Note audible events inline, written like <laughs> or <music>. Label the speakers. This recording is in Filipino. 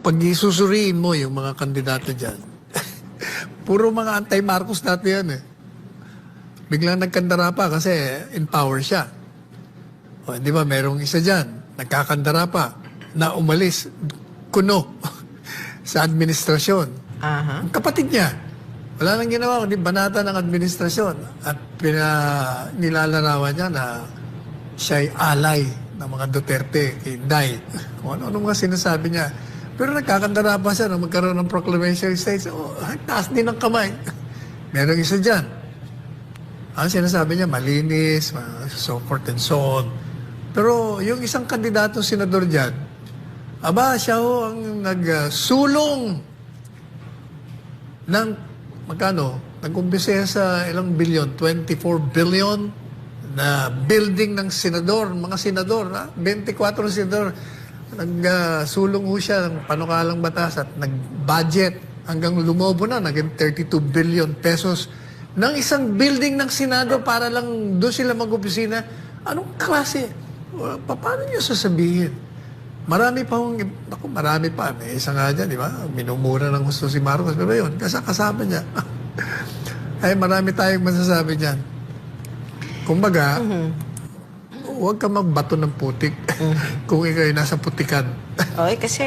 Speaker 1: Pag isusuriin mo yung mga kandidato dyan, <laughs> puro mga anti-Marcos dati yan eh. Biglang nagkandara pa kasi in power siya. O, di ba, merong isa dyan, nagkakandara pa, na umalis, kuno, <laughs> sa administrasyon.
Speaker 2: Aha.
Speaker 1: Ang kapatid niya, wala nang ginawa, kundi banata ng administrasyon. At pina, nilalarawan niya na siya'y alay ng mga Duterte kay Inday. <laughs> Kung ano-ano mga sinasabi niya. Pero nagkakandara pa siya na magkaroon ng proclamation states. Oh, taas din ng kamay. <laughs> Merong isa dyan. Ang sinasabi niya, malinis, ma- so forth and so on. Pero yung isang kandidatong senador dyan, aba, siya ho ang nagsulong ng magkano? Nag-umpisa sa ilang bilyon? 24 billion na building ng senador, mga senador, ha? 24 senador. Nagsulong ho siya ng panukalang batas at nag-budget hanggang lumobo na, naging 32 billion pesos ng isang building ng Senado para lang doon sila mag-opisina. Anong klase? Uh, pa- Paano niyo sasabihin? Marami pa hong, ako, marami pa. May isa nga dyan, di ba? Minumura ng gusto si Marcos. Pero yun, kasi kasama niya. <laughs> Ay, marami tayong masasabi dyan. Kumbaga, huwag ka magbato ng putik <laughs> kung ikaw ay nasa putikan.
Speaker 2: Okay, kasi